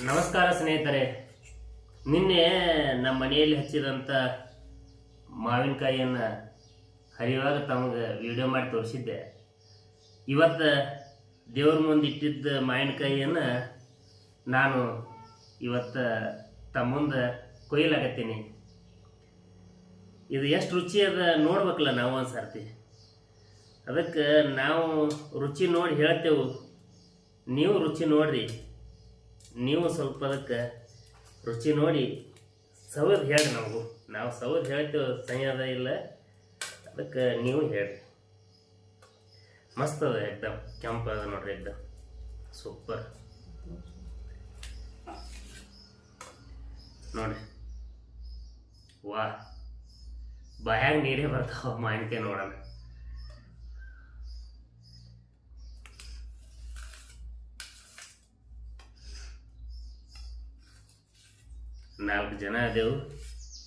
ನಮಸ್ಕಾರ ಸ್ನೇಹಿತರೆ. ನಿನ್ನೆ ನಮ್ಮ ಮನೆಯಲ್ಲಿ ಹಚ್ಚಿದಂಥ ಮಾವಿನಕಾಯಿಯನ್ನು ಹರಿಯುವಾಗ ತಮಗೆ ವಿಡಿಯೋ ಮಾಡಿ ತೋರಿಸಿದ್ದೆ. ಇವತ್ತು ದೇವ್ರ ಮುಂದೆ ಇಟ್ಟಿದ್ದ ಮಾವಿನಕಾಯಿಯನ್ನು ನಾನು ಇವತ್ತು ತಮ್ಮ ಮುಂದೆ ಕೊಯ್ಲಾಗತ್ತೀನಿ ಇದು ಎಷ್ಟು ರುಚಿ ಅದ ನೋಡ್ಬೇಕಲ್ಲ ನಾವು ಒಂದು ಸರ್ತಿ ಅದಕ್ಕೆ ನಾವು ರುಚಿ ನೋಡಿ ಹೇಳ್ತೇವೆ ನೀವು ರುಚಿ ನೋಡ್ರಿ. ನೀವು ಸ್ವಲ್ಪ ಅದಕ್ಕೆ ರುಚಿ ನೋಡಿ. ಸವದ್ ಹೇಳಿ ನಾವು. ನಾವು ಸವದ್ ಹೇಳ್ತೇವೆ ಸಂಯದ ಇಲ್ಲ. ಅದಕ್ಕೆ ನೀವು ಹೇಳಿ ಮಸ್ತ್ ಅದ ಎಕ್ದಮ್, ಕೆಂಪು ಅದ ನೋಡ್ರಿ ಎಕ್ದಮ್. ಸೂಪರ್. ನೋಡಿ ವಾ ಬಾಯಾಗ ನೀರೇ ಬರ್ತಾವ ಮಾವಿನಕಾಯಿ ನೋಡೋಣ. ನಾಲ್ಕು ಜನ ಅದೇವು.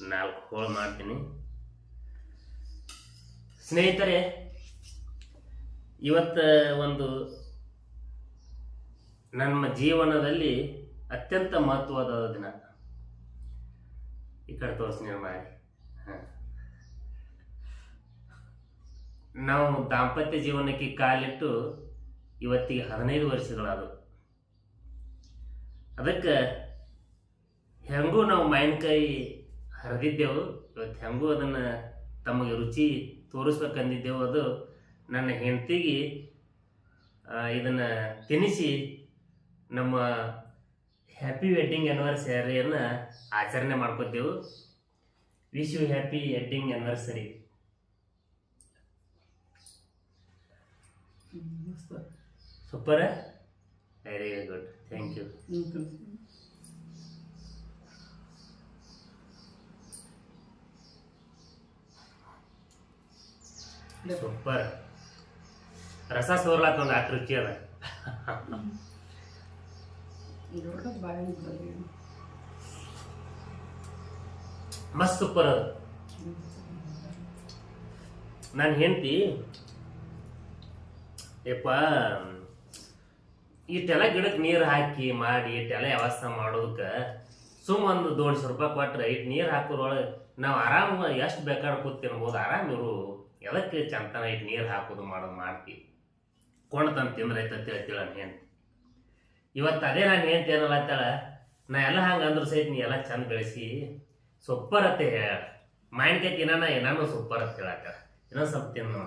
ನಾಲ್ಕು ಹೋಳು ಮಾಡ್ತೀನಿ. ಸ್ನೇಹಿತರೆ, ಇವತ್ತ ಒಂದು ನಮ್ಮ ಜೀವನದಲ್ಲಿ ಅತ್ಯಂತ ಮಹತ್ವದ ದಿನ. ಈ ಕಡೆ ತೋರಿಸ್ತೀನಿ ಮಾಡಿ ನಾವು ದಾಂಪತ್ಯ ಜೀವನಕ್ಕೆ ಕಾಲಿಟ್ಟು ಇವತ್ತಿಗೆ ಹದಿನೈದು ವರ್ಷಗಳಾದವು. ಅದಕ್ಕೆ ಹೆಂಗೂ ನಾವು ಮಾವಿನಕಾಯಿ ಹರಿದಿದ್ದೆವು ಇವತ್ತು ಹೆಂಗೂ ಅದನ್ನು ತಮಗೆ ರುಚಿ ತೋರಿಸ್ಬೇಕಂದಿದ್ದೆವು ಅದು ನನ್ನ ಹೆಂಡತಿಗೆ ಇದನ್ನು ತಿನ್ನಿಸಿ ನಮ್ಮ ಹ್ಯಾಪಿ ವೆಡ್ಡಿಂಗ್ ಆ್ಯನಿವರ್ಸರಿಯನ್ನು ಆಚರಣೆ ಮಾಡ್ಕೋತೇವು wish you happy wedding anniversary super very good thank you super ರಸ ಸೋರ್ಲಾಕ ಒಂದು ಆಟ ರುಚಿ ಅದ ಮಸ್ತ್ ಸೂಪರ್ ಅದು. ನಾನು ಹೆಂಡತಿ ಯಪ್ಪ ಇಷ್ಟೆಲ್ಲ ಗಿಡಕ್ಕೆ ನೀರು ಹಾಕಿ ಮಾಡಿ ಇಷ್ಟೆಲ್ಲ ವ್ಯವಸ್ಥೆ ಮಾಡೋದಕ್ಕೆ ಸುಮ್ಮ ಒಂದು ದೋಣಿಸ್ ರೂಪಾಯಿ ಕೊಟ್ರೆ ಇಟ್ಟು ನೀರು ಹಾಕೋದ್ರೊಳಗೆ ನಾವು ಆರಾಮ ಎಷ್ಟು ಬೇಕಾದ್ರೆ ಕೂತ್ ತಿನ್ಬೋದು ಆರಾಮ್ ಇವರು ಎದಕ್ಕೆ ಚಂತನ ಇಟ್ಟು ನೀರು ಹಾಕೋದು ಮಾಡೋದು ಮಾಡ್ತೀವಿ ತಿಂದ್ರೆ ಐತೆ ಅಂತ ನಾನು ಹೆಂಡ್ತಿ ಇವತ್ತು ಅದೇ ನಾನು ಹೆಂಡ್ತಿ ಏನಲ್ಲ ಅಂತೇಳ, ನಾ ಎಲ್ಲ ಹಂಗೆ ಅಂದ್ರು ಸಹಿತ ನೀ ಎಲ್ಲ ಚಂದ ಬೆಳೆಸಿ ಸೊಪ್ಪರ್ ಅತ್ತೆ ಹೇಳ. ಮಾವಿನಕಾಯಿ ತಿನ್ನ ಏನಾನು ಸೊಪ್ಪರ್ ಅಂತ ಹೇಳಕ್ಕ ಇನ್ನೊಂದು ಸ್ವಲ್ಪ ತಿನ್ನು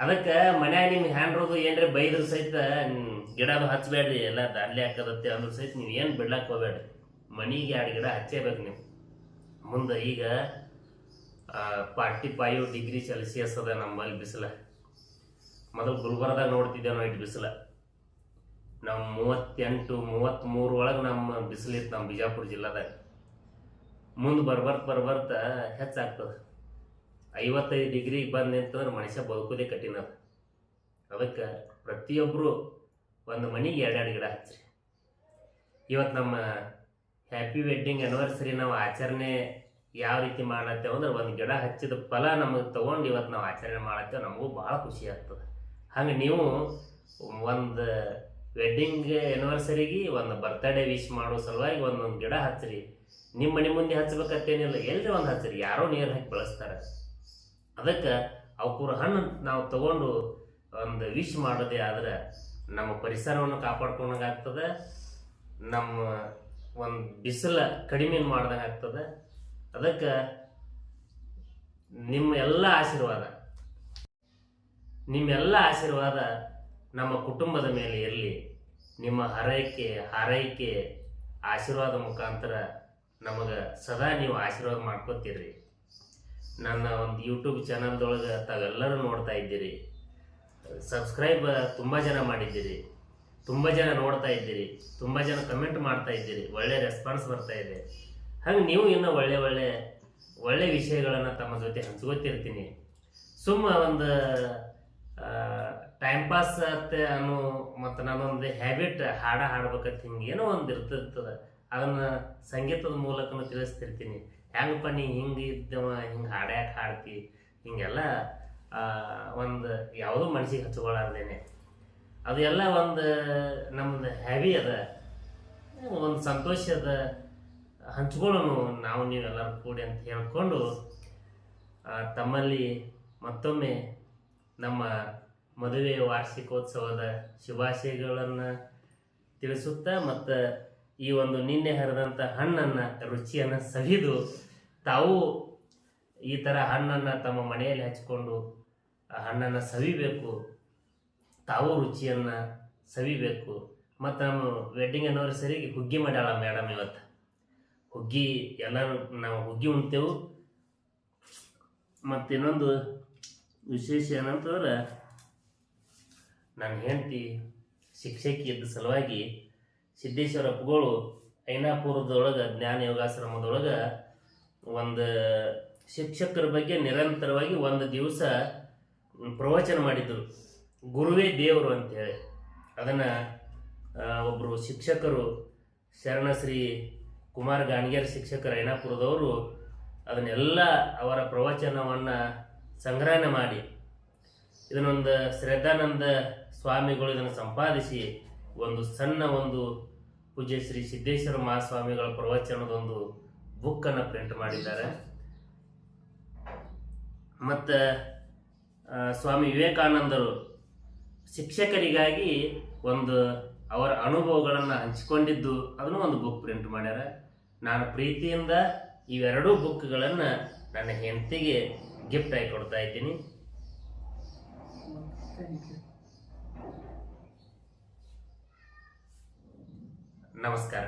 ಅದಕ್ಕೆ ಮನ್ಯಾಗ ನಿಮ್ಗೆ ಹ್ಯಾಂಡ್ರೋದು ಏನ್ರಿ ಬೈದ್ರ ಸಹಿತ ಗಿಡ ಗಿಡದು ಹಚ್ಚಬೇಡ್ರಿ ಎಲ್ಲ ದಾಡ್ಲಿ ಹಾಕದತ್ತೆ ಅಂದ್ರ ಸಹಿತ ನೀವು ಏನು ಬಿಡ್ಲಾಕ್ ಹೋಗ್ಬೇಡ್ರಿ. ಮನೆಗೆ ಎರಡು ಗಿಡ ಹಚ್ಚೇಬೇಕು ನೀವು. ಮುಂದೆ ಈಗ ಫಾರ್ಟಿ ಫೈವ್ ಡಿಗ್ರಿ ಸೆಲ್ಸಿಯಸ್ ಅದ ನಮ್ಮಲ್ಲಿ ಬಿಸಿಲ. ಮೊದಲು ಗುಲ್ಬರ್ದಾಗ ನೋಡ್ತಿದ್ದೇವೆ ನಾವು ಇಟ್ಟು ಬಿಸಿಲ. ನಾವು ಮೂವತ್ತೆಂಟು ಮೂವತ್ತ್ಮೂರು ಒಳಗೆ ನಮ್ಮ ಬಿಸಿಲಿತ್ತು ನಮ್ಮ ಬಿಜಾಪುರ ಜಿಲ್ಲೆದಾಗ. ಮುಂದೆ ಬರ್ಬರ್ತ ಬರ್ಬರ್ತ ಹೆಚ್ಚಾಗ್ತದೆ. ಐವತ್ತೈದು ಡಿಗ್ರಿಗೆ ಬಂದು ನಿಂತಂದ್ರೆ ಮನುಷ್ಯ ಬದುಕೋದೇ ಕಠಿಣ ಅದ. ಅದಕ್ಕೆ ಪ್ರತಿಯೊಬ್ಬರು ಒಂದು ಮನೆಗೆ ಎರಡೆರಡು ಗಿಡ ಹಚ್ಚಿರಿ ಇವತ್ತು ನಮ್ಮ ಹ್ಯಾಪಿ ವೆಡ್ಡಿಂಗ್ ಆ್ಯನಿವರ್ಸರಿ ನಾವು ಆಚರಣೆ ಯಾವ ರೀತಿ ಮಾಡತ್ತೇವೆ ಅಂದ್ರೆ ಒಂದು ಗಿಡ ಹಚ್ಚಿದ ಫಲ ನಮಗೆ ತಗೊಂಡು ಇವತ್ತು ನಾವು ಆಚರಣೆ ಮಾಡತ್ತೇವೆ ನಮಗೂ ಭಾಳ ಖುಷಿ ಆಗ್ತದೆ. ಹಂಗೆ ನೀವು ಒಂದು ವೆಡ್ಡಿಂಗ್ ಎನಿವರ್ಸರಿಗೆ ಒಂದು ಬರ್ತ್ಡೇ ವಿಶ್ ಮಾಡೋ ಸಲುವಾಗಿ ಒಂದೊಂದು ಗಿಡ ಹಚ್ಚಿರಿ ನಿಮ್ಮ ಮನೆ ಮುಂದೆ ಹಚ್ಬೇಕತ್ತೇನಿಲ್ಲ, ಎಲ್ರಿ ಒಂದು ಹಚ್ಚಿರಿ ಯಾರೋ ನೀರು ಹಾಕಿ ಬಳಸ್ತಾರೆ. ಅದಕ್ಕೆ ಅವಕೂರ ಹಣ್ಣು ನಾವು ತಗೊಂಡು ಒಂದು ವಿಶ್ ಮಾಡೋದೇ ಆದ್ರೆ ನಮ್ಮ ಪರಿಸರವನ್ನು ಕಾಪಾಡ್ಕೊಂಡಂಗೆ ಆಗ್ತದೆ, ನಮ್ಮ ಒಂದು ಬಿಸಿಲ ಕಡಿಮೆ ಮಾಡ್ದಂಗೆ ಆಗ್ತದೆ. ಅದಕ್ಕೆ ನಿಮ್ಮ ಎಲ್ಲ ಆಶೀರ್ವಾದ. ನಿಮ್ಮೆಲ್ಲ ಆಶೀರ್ವಾದ ನಮ್ಮ ಕುಟುಂಬದ ಮೇಲೆ ಇರಲಿ. ನಿಮ್ಮ ಹರೈಕೆ, ಹಾರೈಕೆ ಆಶೀರ್ವಾದ ಮುಖಾಂತರ ನಮಗೆ ಸದಾ ನೀವು ಆಶೀರ್ವಾದ ಮಾಡ್ಕೊತೀರಿ. ನನ್ನ ಒಂದು ಯೂಟ್ಯೂಬ್ ಚಾನಲ್ದೊಳಗೆ ತಾವೆಲ್ಲರೂ ನೋಡ್ತಾ ಇದ್ದೀರಿ. ಸಬ್ಸ್ಕ್ರೈಬ್ ತುಂಬ ಜನ ಮಾಡಿದ್ದೀರಿ. ತುಂಬ ಜನ ನೋಡ್ತಾ ಇದ್ದೀರಿ. ತುಂಬ ಜನ ಕಮೆಂಟ್ ಮಾಡ್ತಾ ಇದ್ದೀರಿ. ಒಳ್ಳೆ ರೆಸ್ಪಾನ್ಸ್ ಬರ್ತಾ ಇದೆ. ಹಂಗೆ ನೀವು ಇನ್ನೂ ಒಳ್ಳೆ ಒಳ್ಳೆ ಒಳ್ಳೆ ವಿಷಯಗಳನ್ನು ತಮ್ಮ ಜೊತೆ ಹಂಚ್ಕೋತಿರ್ತೀನಿ. ಸುಮ್ಮ ಒಂದು ಟೈಮ್ ಪಾಸ್ ಆಗುತ್ತೆ ಅನ್ನೋ ಮತ್ತು ನಾನೊಂದು ಹ್ಯಾಬಿಟ್ ಹಾಡ ಹಾಡ್ಬೇಕಂತ ಹಿಂಗೆ ಏನೋ ಒಂದು ಇರ್ತಿರ್ತದೆ ಅದನ್ನು ಸಂಗೀತದ ಮೂಲಕನೂ ತಿಳಿಸ್ತಿರ್ತೀನಿ. ಹೆಂಗಪ್ಪ ನೀ ಹಿಂಗೆ ಇದ್ದವ, ಹಿಂಗೆ ಹಾಡ್ಯಾಕೆ ಹಾಡ್ತಿ, ಹಿಂಗೆಲ್ಲ ಒಂದು ಯಾವುದೂ ಮನಸ್ಸಿಗೆ ಹಚ್ಕೊಳ್ಳಾರ್ದೇನೆ ಅದು ಎಲ್ಲ ಒಂದು ನಮ್ದು ಹ್ಯಾಬಿ ಅದ. ಒಂದು ಸಂತೋಷ ಅದ. ಹಂಚ್ಕೊಳ್ಳೋನು ನಾವು ನೀವೆಲ್ಲರೂ ಕೂಡಿ ಅಂತ ಹೇಳ್ಕೊಂಡು ತಮ್ಮಲ್ಲಿ ಮತ್ತೊಮ್ಮೆ ನಮ್ಮ ಮದುವೆ ವಾರ್ಷಿಕೋತ್ಸವದ ಶುಭಾಶಯಗಳನ್ನು ತಿಳಿಸುತ್ತಾ ಮತ್ತು ಈ ಒಂದು ನಿನ್ನೆ ಹರಿದಂಥ ಹಣ್ಣನ್ನು, ರುಚಿಯನ್ನು ಸವಿದು ತಾವು ಈ ಥರ ಹಣ್ಣನ್ನು ತಮ್ಮ ಮನೆಯಲ್ಲಿ ಹಚ್ಕೊಂಡು ಹಣ್ಣನ್ನು ಸವಿಬೇಕು, ತಾವು ರುಚಿಯನ್ನು ಸವಿಬೇಕು. ಮತ್ತು ನಮ್ಮ ವೆಡ್ಡಿಂಗ್ ಆ್ಯನಿವರ್ಸರಿಗೆ ಹುಗ್ಗಿ ಮಾಡ್ಯಾಳ ಮೇಡಮ್ ಇವತ್ತು. ಹುಗ್ಗಿ, ಎಲ್ಲರೂ ನಾವು ಹುಗ್ಗಿ ಉಣ್ತೇವೆ. ಮತ್ತು ಇನ್ನೊಂದು ವಿಶೇಷ ಏನಂತಂದ್ರೆ ನನ್ನ ಹೆಂಡತಿ ಶಿಕ್ಷಕಿ ಇದ್ದ ಸಲುವಾಗಿ ಸಿದ್ದೇಶ್ವರ ಅಪ್ಪಗಳು ಐನಾಪುರದೊಳಗೆ ಜ್ಞಾನ ಯೋಗಾಶ್ರಮದೊಳಗೆ ಒಂದು ಶಿಕ್ಷಕರ ಬಗ್ಗೆ ನಿರಂತರವಾಗಿ ಒಂದು ದಿವಸ ಪ್ರವಚನ ಮಾಡಿದರು. ಗುರುವೇ ದೇವರು ಅಂತೇಳಿ. ಅದನ್ನು ಒಬ್ಬರು ಶಿಕ್ಷಕರು ಶರಣಶ್ರೀ ಕುಮಾರ್ ಗಾಣಿಗೇರ್ ಶಿಕ್ಷಕ ರೈನಾಪುರದವರು ಅದನ್ನೆಲ್ಲ ಅವರ ಪ್ರವಚನವನ್ನು ಸಂಗ್ರಹಣೆ ಮಾಡಿ, ಇದನ್ನೊಂದು ಶ್ರದ್ಧಾನಂದ ಸ್ವಾಮಿಗಳು ಇದನ್ನು ಸಂಪಾದಿಸಿ, ಒಂದು ಸಣ್ಣ ಒಂದು ಪೂಜ್ಯ ಶ್ರೀ ಸಿದ್ದೇಶ್ವರ ಮಹಾಸ್ವಾಮಿಗಳ ಪ್ರವಚನದೊಂದು ಬುಕ್ಕನ್ನು ಪ್ರಿಂಟ್ ಮಾಡಿದ್ದಾರೆ. ಮತ್ತು ಸ್ವಾಮಿ ವಿವೇಕಾನಂದರು ಶಿಕ್ಷಕರಿಗಾಗಿ ಒಂದು ಅವರ ಅನುಭವಗಳನ್ನು ಹಂಚಿಕೊಂಡಿದ್ದು, ಅದನ್ನು ಒಂದು ಬುಕ್ ಪ್ರಿಂಟ್ ಮಾಡ್ಯಾರ. ನಾನು ಪ್ರೀತಿಯಿಂದ ಇವೆರಡೂ ಬುಕ್ಗಳನ್ನು ನನ್ನ ಹೆಂಡತಿಗೆ ಗಿಫ್ಟ್ ಆಗಿ ಕೊಡ್ತಾ ಇದ್ದೀನಿ. ನಮಸ್ಕಾರ.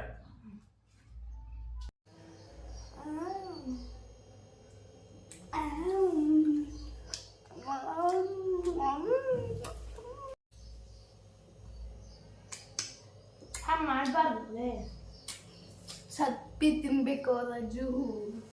ಮಾಡಬಾರ್ದು ಸಪ್ಪಿ ತಿನ್ಬೇಕು ರಾಜು